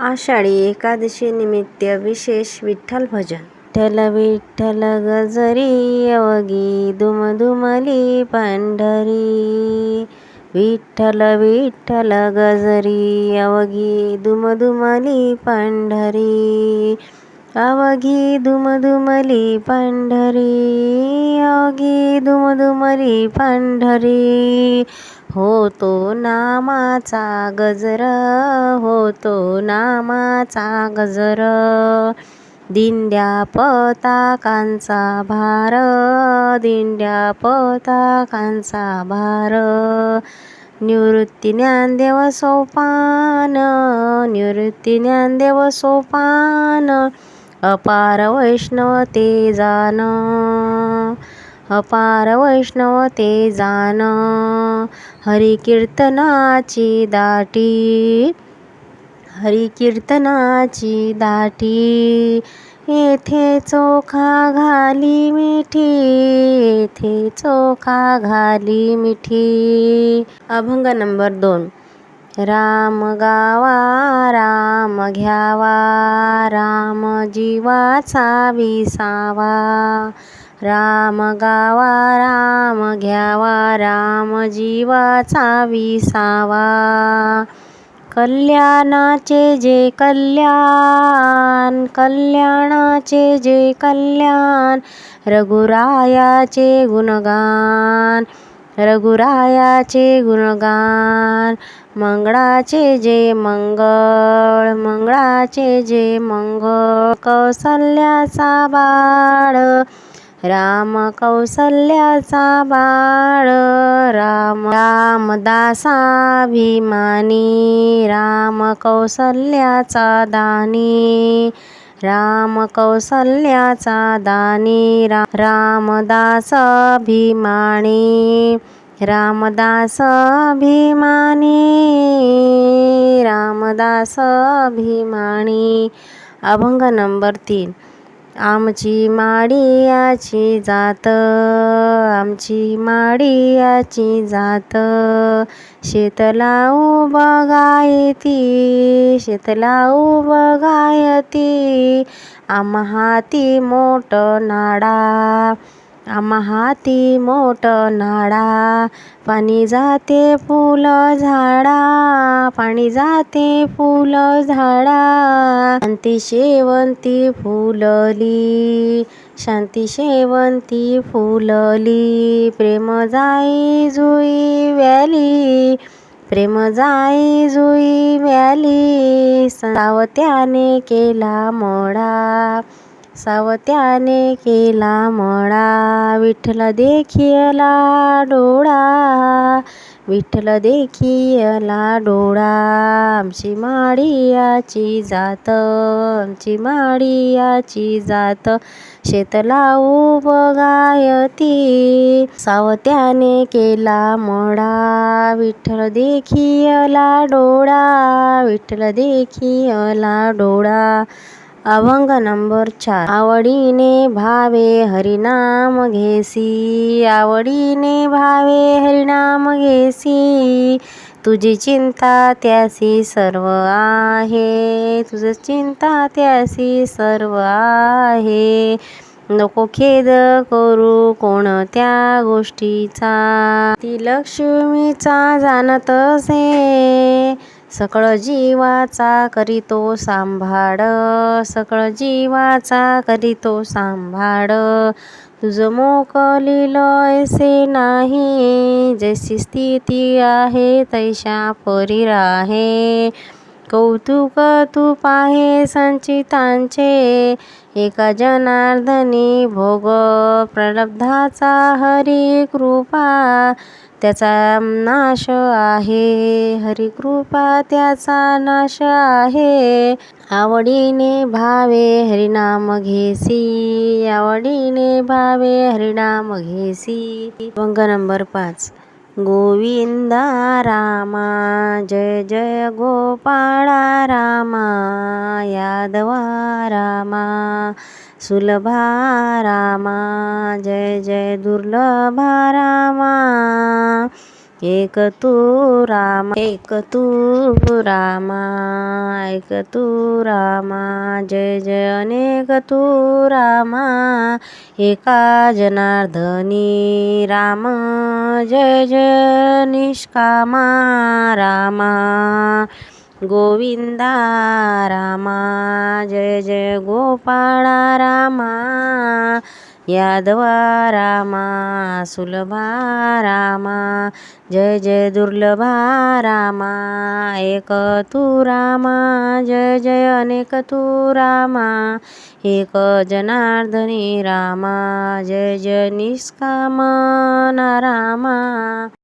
आषाढी एकादशी निमित्त विशेष विठ्ठल भजन. विठ्ठल विठ्ठल गजरी अवगी दुमदुमली पांढरी. विठ्ठल विठ्ठल गजरी अवगी दुमदुमली पांढरी. अवघी दुमदुमली पांढरी अवघी दुमदुमली पांढरी. होतो नामाचा गजर होतो नामाचा गजर. दिंड्या पताकांचा भार दिंड्या पताकांचा भार. निवृत्ती ज्ञानदेव सोपान निवृत्ती ज्ञानदेव सोपान अपार वैष्णव ते जान. अपार वैष्णव ते जान. हरिकीर्तनाची दाटी. हरिकीर्तनाची दाटी. येथे चोखा घाली मिठी. येथे चोखा घाली मिठी. अभंग नंबर दोन. राम गावा राम घ्यावा. राम जीवाचा विसावा. राम गावा राम घ्यावा राम जीवाचा विसावा. कल्याणाचे जे कल्याण कल्याणाचे जे कल्याण रघुरायाचे गुणगान रघुरायाचे गुणगान मंगळाचे जे मंगळ मंगळाचे जे मंगळ कौसल्याचा बाळ राम कौसल्याचा बाळ राम रामदासाभिमानी राम कौसल्याचा दानी राम कौसल्याचा दानी रा रामदास अभिमानी रामदास अभिमानी रामदास अभिमानी अभंग नंबर तीन. आमची माडियाची जात आमची माडियाची जात. शेतलाऊ बघायती शेतलाऊ बघायती आम्हाती मोठ नाडा. आम्हा हाती मोठं नाडा. पाणी जाते फुल झाडा. पाणी जाते फुल झाडा. शांती शेवंती फुलली. शांती शेवंती फुलली. प्रेम जाई जुई व्याली. प्रेम जाई जुई व्याली. सावत्याने केला मोडा. सावत्याने केला मळा. विठ्ठल देखियला डोळा. विठ्ठल देखियला डोळा. आमची माडियाची जात आमची माडियाची जात. शेतला बघायती. सावत्याने केला मळा. विठ्ठल देखियला डोळा. विठ्ठल देखियला डोळा. अभंग नंबर चार. आवडीने भावे हरिनाम घेसी. आवडीने भावे हरिनाम घेसी. तुझी चिंता त्यासी सर्व आहे. तुझी चिंता त्यासी सर्व आहे. नको खेद करू कोणत्या गोष्टीचा. ती लक्ष्मीचा जाणत असे. सकळ जीवाचा करीतो सांभाळ सकळ जीवाचा करीतो सांभाळ. तुझं मोकलील ऐसे नाही जैसी स्थिती आहे तैशा परी राहे. कौतुक तू पाहे संचितांचे. एका जनार्दनी भोग प्रलब्धाचा हरी कृपा. त्याचा नाश आहे हरिकृपा त्याचा नाश आहे. आवडीने भावे हरिनाम घेसी आवडीने भावे हरिनाम घेसी. अंग नंबर पाच. गोविंदा रामा जय जय गोपाळा रामा यादवा रामा सुलभा रामा जय जय दुर्लभा रामा. एक तू राम एक तू रामा एक तू रामा जय जय अनेक तू रामा एका जनार्दनी राम जय जय निष्कामा रामा गोविंदा रामा जय जय गोपाळा रामा यादवा रामा सुलभा रामा जय जय दुर्लभा रामा एक तू रामा जय जय अनेक तू रामा एक जनार्दनी रामा जय जय निष्कामना रामा.